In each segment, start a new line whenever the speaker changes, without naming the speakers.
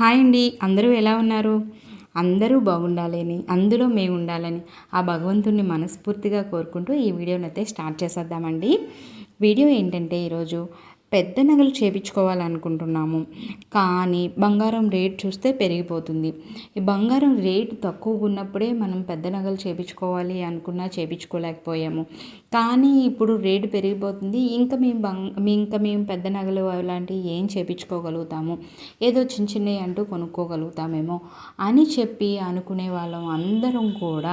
Hi అండి అందరూ ఎలా ఉన్నారు? అందరూ బాగుండాలని అందులో మేము ఉండాలని ఆ భగవంతుణ్ణి మనస్ఫూర్తిగా కోరుకుంటూ ఈ వీడియోనైతే స్టార్ట్ చేసేద్దామండి. వీడియో ఏంటంటే ఈరోజు పెద్ద నగలు చేపించుకోవాలనుకుంటున్నాము. కానీ బంగారం రేట్ చూస్తే పెరిగిపోతుంది. ఈ బంగారం రేట్ తక్కువగా ఉన్నప్పుడే మనం పెద్ద నగలు చేపించుకోవాలి అనుకున్నా చేపించుకోలేకపోయాము. కానీ ఇప్పుడు రేటు పెరిగిపోతుంది. ఇంకా మేము బంగ్ ఇంకా మేము పెద్ద నగలు అలాంటివి ఏం చేపించుకోగలుగుతాము? ఏదో చిన్న చిన్నవి అంటూ కొనుక్కోగలుగుతామేమో అని చెప్పి అనుకునే వాళ్ళం అందరం కూడా.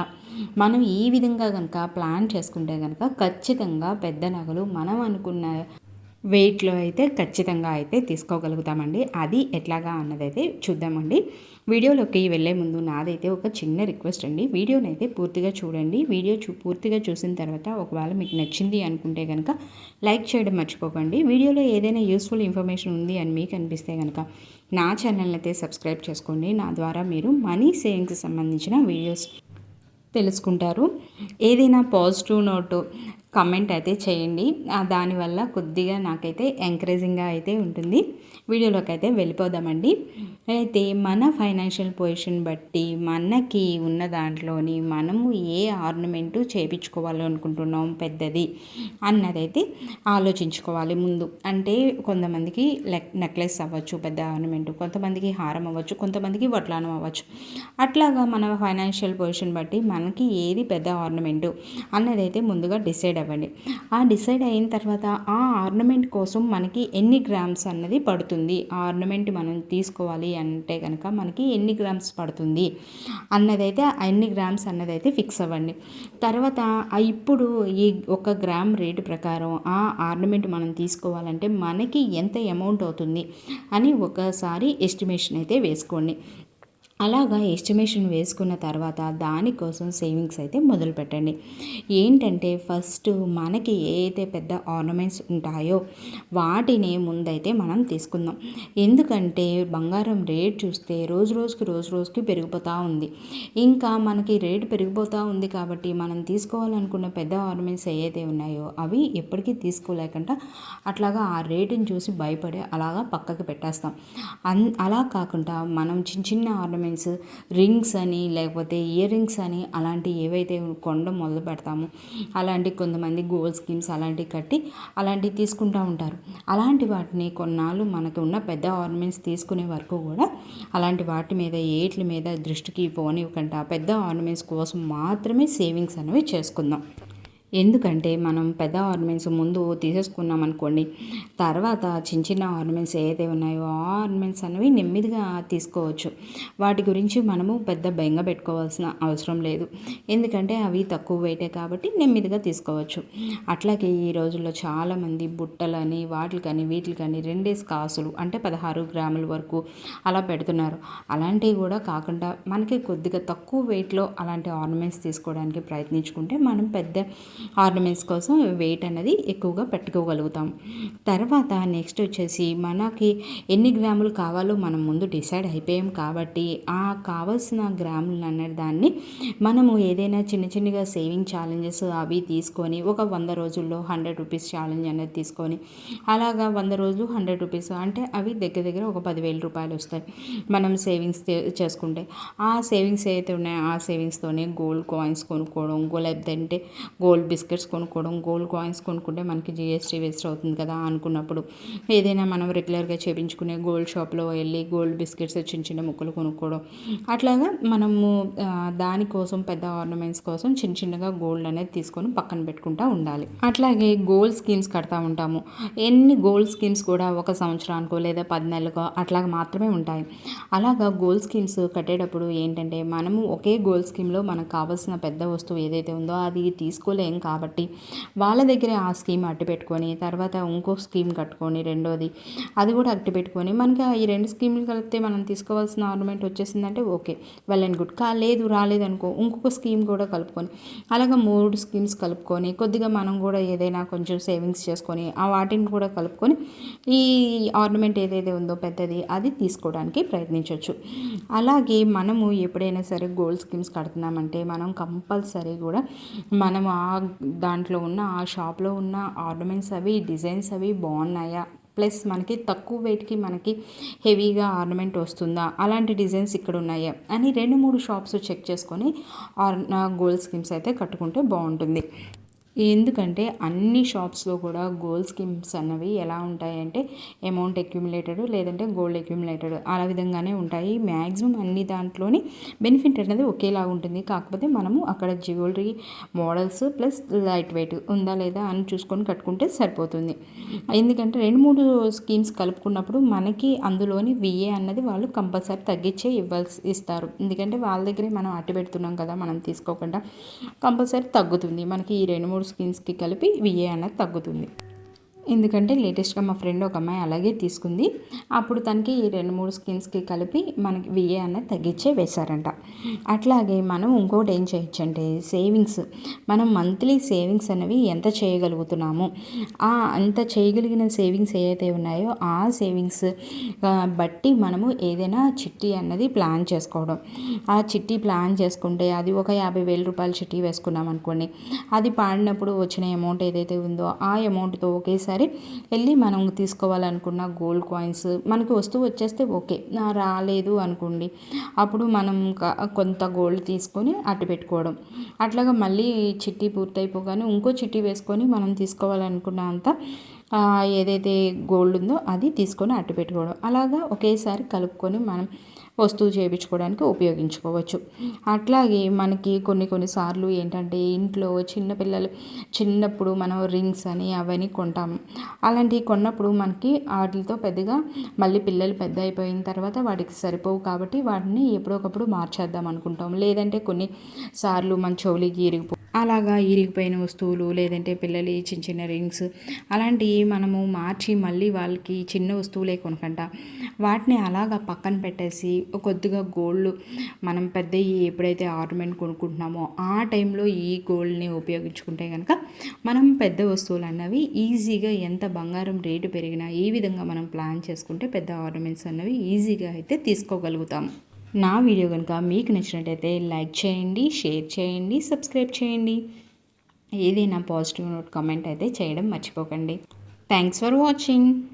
మనం ఈ విధంగా కనుక ప్లాన్ చేసుకుంటే కనుక ఖచ్చితంగా పెద్ద నగలు మనం అనుకున్న వెయిట్లో అయితే ఖచ్చితంగా అయితే తీసుకోగలుగుతామండి. అది ఎట్లాగా అన్నదైతే చూద్దామండి. వీడియోలోకి వెళ్ళే ముందు నాదైతే ఒక చిన్న రిక్వెస్ట్ అండి. వీడియోని అయితే పూర్తిగా చూడండి. వీడియో చూ పూర్తిగా చూసిన తర్వాత ఒకవేళ మీకు నచ్చింది అనుకుంటే కనుక లైక్ చేయడం మర్చిపోకండి. వీడియోలో ఏదైనా యూస్ఫుల్ ఇన్ఫర్మేషన్ ఉంది అని మీకు అనిపిస్తే కనుక నా ఛానల్ అయితే సబ్స్క్రైబ్ చేసుకోండి. నా ద్వారా మీరు మనీ సేవింగ్స్కి సంబంధించిన వీడియోస్ తెలుసుకుంటారు. ఏదైనా పాజిటివ్ నోటు కమెంట్ అయితే చేయండి. దానివల్ల కొద్దిగా నాకైతే ఎంకరేజింగ్గా అయితే ఉంటుంది. వీడియోలోకి అయితే వెళ్ళిపోదామండి. అయితే మన ఫైనాన్షియల్ పొజిషన్ బట్టి మనకి ఉన్న దాంట్లోని మనము ఏ ఆర్నమెంటు చేయించుకోవాలి అనుకుంటున్నాం పెద్దది అన్నదైతే ఆలోచించుకోవాలి ముందు. అంటే కొంతమందికి నెక్లెస్ అవ్వచ్చు పెద్ద ఆర్నమెంటు కొంతమందికి హారం అవ్వచ్చు కొంతమందికి వడ్లానం అవ్వచ్చు. అట్లాగా మన ఫైనాన్షియల్ పొజిషన్ బట్టి మనకి ఏది పెద్ద ఆర్నమెంటు అన్నదైతే ముందుగా డిసైడ్ అవ్వండి. ఆ డిసైడ్ అయిన తర్వాత ఆ ఆర్నమెంట్ కోసం మనకి ఎన్ని గ్రామ్స్ అన్నది పడుతుంది. ఆ ఆర్నమెంట్ మనం తీసుకోవాలి అంటే కనుక మనకి ఎన్ని గ్రామ్స్ పడుతుంది అన్నదైతే ఎన్ని గ్రామ్స్ అన్నదైతే ఫిక్స్ అవ్వండి. తర్వాత ఇప్పుడు ఈ ఒక గ్రామ్ రేటు ప్రకారం ఆ ఆర్నమెంట్ మనం తీసుకోవాలంటే మనకి ఎంత అమౌంట్ అవుతుంది అని ఒకసారి ఎస్టిమేషన్ అయితే వేసుకోండి. అలాగా ఎస్టిమేషన్ వేసుకున్న తర్వాత దానికోసం సేవింగ్స్ అయితే మొదలు పెట్టండి ఏంటంటే ఫస్ట్ మనకి ఏదైతే పెద్ద ఆర్నమెంట్స్ ఉంటాయో వాటిని ముందైతే మనం తీసుకుందాం. ఎందుకంటే బంగారం రేట్ చూస్తే రోజు రోజుకి రోజు రోజుకి పెరిగిపోతూ ఉంది. ఇంకా మనకి రేటు పెరిగిపోతూ ఉంది కాబట్టి మనం తీసుకోవాలనుకున్న పెద్ద ఆర్నమెంట్స్ ఏవైతే ఉన్నాయో అవి ఎప్పటికీ తీసుకోలేకుండా అట్లాగా ఆ రేటుని చూసి భయపడి అలాగా పక్కకి పెట్టేస్తాం. అన్ అలా కాకుండా మనం చిన్న చిన్న ఆర్నమెంట్స్ ఆర్నమెంట్స్ రింగ్స్ అని లేకపోతే ఇయర్ రింగ్స్ అని అలాంటి ఏవైతే కొండ మొదలు పెడతామో అలాంటి కొంతమంది గోల్డ్ స్కీమ్స్ అలాంటివి కట్టి అలాంటివి తీసుకుంటూ ఉంటారు. అలాంటి వాటిని కొన్నాళ్ళు మనకు ఉన్న పెద్ద ఆర్నమెంట్స్ తీసుకునే వరకు కూడా అలాంటి వాటి మీద ఏట్ల మీద దృష్టికి పోనివ్వకుండా. పెద్ద ఆర్నమెంట్స్ కోసం మాత్రమే సేవింగ్స్ అనేవి చేసుకుందాం. ఎందుకంటే మనం పెద్ద ఆర్నమెంట్స్ ముందు తీసేసుకున్నాం అనుకోండి తర్వాత చిన్న చిన్న ఆర్నమెంట్స్ ఏదైతే ఉన్నాయో ఆ ఆర్నమెంట్స్ అనేవి నెమ్మదిగా తీసుకోవచ్చు. వాటి గురించి మనము పెద్ద బెంగ పెట్టుకోవాల్సిన అవసరం లేదు. ఎందుకంటే అవి తక్కువ వెయిటే కాబట్టి నెమ్మదిగా తీసుకోవచ్చు. అట్లాగే ఈ రోజుల్లో చాలామంది బుట్టలని వాటికని వీటికని రెండేసి కాసులు అంటే పదహారు గ్రాముల వరకు అలా పెడుతున్నారు. అలాంటివి కూడా కాకుండా మనకి కొద్దిగా తక్కువ వెయిట్లో అలాంటి ఆర్నమెంట్స్ తీసుకోవడానికి ప్రయత్నించుకుంటే మనం పెద్ద ఆర్నమెంట్స్ కోసం వెయిట్ అనేది ఎక్కువగా పెట్టుకోగలుగుతాం. తర్వాత నెక్స్ట్ వచ్చేసి మనకి ఎన్ని గ్రాములు కావాలో మనం ముందు డిసైడ్ అయిపోయాం కాబట్టి ఆ కావాల్సిన గ్రాములు అనే దాన్ని మనము ఏదైనా చిన్న చిన్నగా సేవింగ్ ఛాలెంజెస్ అవి తీసుకొని ఒక వంద రోజుల్లో హండ్రెడ్ రూపీస్ ఛాలెంజ్ అనేది తీసుకొని అలాగా వంద రోజులు హండ్రెడ్ రూపీస్ అంటే అవి దగ్గర దగ్గర ఒక పదివేల రూపాయలు వస్తాయి మనం సేవింగ్స్ చేసుకుంటే. ఆ సేవింగ్స్ ఏదైతే ఉన్నాయో ఆ సేవింగ్స్తోనే గోల్డ్ కాయిన్స్ కొనుక్కోవడం లేదంటే గోల్డ్ బిస్కెట్స్ కొనుక్కోవడం గోల్డ్ కాయిన్స్ కొనుక్కుంటే మనకి జిఎస్టీ వేస్ట్ అవుతుంది కదా అనుకున్నప్పుడు. ఏదైనా మనం రెగ్యులర్గా చేపించుకునే గోల్డ్ షాప్లో వెళ్ళి గోల్డ్ బిస్కెట్స్ చిన్న చిన్న ముక్కలు కొనుక్కోవడం. అట్లాగా మనము దానికోసం పెద్ద ఆర్నమెంట్స్ కోసం చిన్న చిన్నగా గోల్డ్ అనేది తీసుకొని పక్కన పెట్టుకుంటూ ఉండాలి. అట్లాగే గోల్డ్ స్కీమ్స్ కడతా ఉంటాము. ఎన్ని గోల్డ్ స్కీమ్స్ కూడా ఒక సంవత్సరానికో లేదా పది నెలలకో అట్లాగ మాత్రమే ఉంటాయి. అలాగా గోల్డ్ స్కీమ్స్ కట్టేటప్పుడు ఏంటంటే మనము ఒకే గోల్డ్ స్కీమ్లో మనకు కావాల్సిన పెద్ద వస్తువు ఏదైతే ఉందో అది తీసుకోలేం కాబట్టి వాళ్ళ దగ్గరే ఆ స్కీమ్ అట్టు పెట్టుకొని తర్వాత ఇంకో స్కీమ్ కట్టుకొని రెండోది అది కూడా అట్టు పెట్టుకొని మనకి ఈ రెండు స్కీమ్లు కలిపితే మనం తీసుకోవాల్సిన ఆర్నమెంట్ వచ్చేసిందంటే ఓకే వెల్ అండ్ గుడ్. కా లేదు రాలేదు అనుకో ఇంకొక స్కీమ్ కూడా కలుపుకొని అలాగే మూడు స్కీమ్స్ కలుపుకొని కొద్దిగా మనం కూడా ఏదైనా కొంచెం సేవింగ్స్ చేసుకొని ఆ వాటిని కూడా కలుపుకొని ఈ ఆర్నమెంట్ ఏదైతే ఉందో పెద్దది అది తీసుకోవడానికి ప్రయత్నించవచ్చు అలాగే మనము ఎప్పుడైనా సరే గోల్డ్ స్కీమ్స్ కడుతున్నామంటే మనం కంపల్సరీ కూడా మనం ఆ దాంట్లో ఉన్న ఆ షాప్లో ఉన్న ఆర్నమెంట్స్ అవి డిజైన్స్ అవి బాగున్నాయా? ప్లస్ మనకి తక్కువ వెయిట్కి మనకి హెవీగా ఆర్నమెంట్ వస్తుందా? అలాంటి డిజైన్స్ ఇక్కడ ఉన్నాయా? అని రెండు మూడు షాప్స్ చెక్ చేసుకొని ఆర్ గోల్డ్ స్కీమ్స్ అయితే కట్టుకుంటే బాగుంటుంది. ఎందుకంటే అన్ని షాప్స్లో కూడా గోల్డ్ స్కీమ్స్ అన్నవి ఎలా ఉంటాయంటే అమౌంట్ అక్యుములేటెడ్ లేదంటే గోల్డ్ అక్యుములేటెడ్ అలా విధంగానే ఉంటాయి. మ్యాక్సిమం అన్ని దాంట్లోని బెనిఫిట్ అనేది ఒకేలా ఉంటుంది. కాకపోతే మనము అక్కడ jewellery models plus light weight ఉందా లేదా అని చూసుకొని కట్టుకుంటే సరిపోతుంది. ఎందుకంటే రెండు మూడు స్కీమ్స్ కలుపుకున్నప్పుడు మనకి అందులోని విఏ అన్నది వాళ్ళు కంపల్సరీ తగ్గించే ఇవ్వాల్సి ఇస్తారు. ఎందుకంటే వాళ్ళ దగ్గరే మనం అట్టి పెడుతున్నాం కదా మనం తీసుకోకుండా. కంపల్సరీ తగ్గుతుంది. మనకి ఈ రెండు మూడు స్కిన్స్కి కలిపి విఏ అనేది తగ్గుతుంది. ఎందుకంటే లేటెస్ట్గా మా ఫ్రెండ్ ఒక అమ్మాయి అలాగే తీసుకుంది. అప్పుడు తనకి ఈ రెండు మూడు స్కిన్స్కి కలిపి మనకి విఏ అనేది తగ్గించే వేశారంట. అట్లాగే మనం ఇంకోటి ఏం చేయొచ్చు అంటే సేవింగ్స్. మనం మంత్లీ సేవింగ్స్ అనేవి ఎంత చేయగలుగుతున్నాము? ఆ అంత చేయగలిగిన సేవింగ్స్ ఏవైతే ఉన్నాయో ఆ సేవింగ్స్ బట్టి మనము ఏదైనా చిట్టి అన్నది ప్లాన్ చేసుకోవడం. ఆ చిట్టి ప్లాన్ చేసుకుంటే అది ఒక యాభై వేల రూపాయల చిట్టి వేసుకున్నాం అనుకోండి అది పాడినప్పుడు వచ్చిన అమౌంట్ ఏదైతే ఉందో ఆ అమౌంట్తో ఒకేసారి వెళ్ళి మనం తీసుకోవాలనుకున్న గోల్డ్ కాయిన్స్ మనకి వస్తువు వచ్చేస్తే ఓకే రాలేదు అనుకోండి. అప్పుడు మనం కొంత గోల్డ్ తీసుకొని అట్టు పెట్టుకోవడం. అట్లాగా మళ్ళీ చిట్టి పూర్తయిపోగానే ఇంకో చిట్టి వేసుకొని మనం తీసుకోవాలనుకున్న అంత ఏదైతే గోల్డ్ ఉందో అది తీసుకొని అట్టు పెట్టుకోవడం. అలాగా ఒకేసారి కలుపుకొని మనం వస్తువు చేయించుకోవడానికి ఉపయోగించుకోవచ్చు. అట్లాగే మనకి కొన్ని కొన్నిసార్లు ఏంటంటే ఇంట్లో చిన్నపిల్లలు చిన్నప్పుడు మనం రింగ్స్ అని అవన్నీ కొంటాం. అలాంటివి కొన్నప్పుడు మనకి వాటితో పెద్దగా మళ్ళీ పిల్లలు పెద్ద అయిపోయిన తర్వాత వాటికి సరిపోవు కాబట్టి వాటిని ఎప్పుడొకప్పుడు మార్చేద్దాం అనుకుంటాం. లేదంటే కొన్ని సార్లు మన చెవులకి ఇరిగిపో అలాగా ఇరిగిపోయిన వస్తువులు లేదంటే పిల్లలు చిన్న చిన్న రింగ్స్ అలాంటివి మనము మార్చి మళ్ళీ వాళ్ళకి చిన్న వస్తువులే కొనుక్కంట వాటిని అలాగా పక్కన పెట్టేసి కొద్దిగా గోల్డ్. మనం పెద్ద ఎప్పుడైతే ఆర్నమెంట్ కొనుక్కుంటున్నామో ఆ టైంలో ఈ గోల్డ్ని ఉపయోగించుకుంటే కనుక మనం పెద్ద వస్తువులు అన్నవి ఈజీగా ఎంత బంగారం రేటు పెరిగినా ఏ విధంగా మనం ప్లాన్ చేసుకుంటే పెద్ద ఆర్నమెంట్స్ అన్నవి ఈజీగా అయితే తీసుకోగలుగుతాం. నా వీడియో కనుక మీకు నచ్చినట్టయితే లైక్ చేయండి షేర్ చేయండి సబ్స్క్రైబ్ చేయండి. ఏదైనా పాజిటివ్ నోట్ కామెంట్ అయితే చేయడం మర్చిపోకండి. Thanks for watching.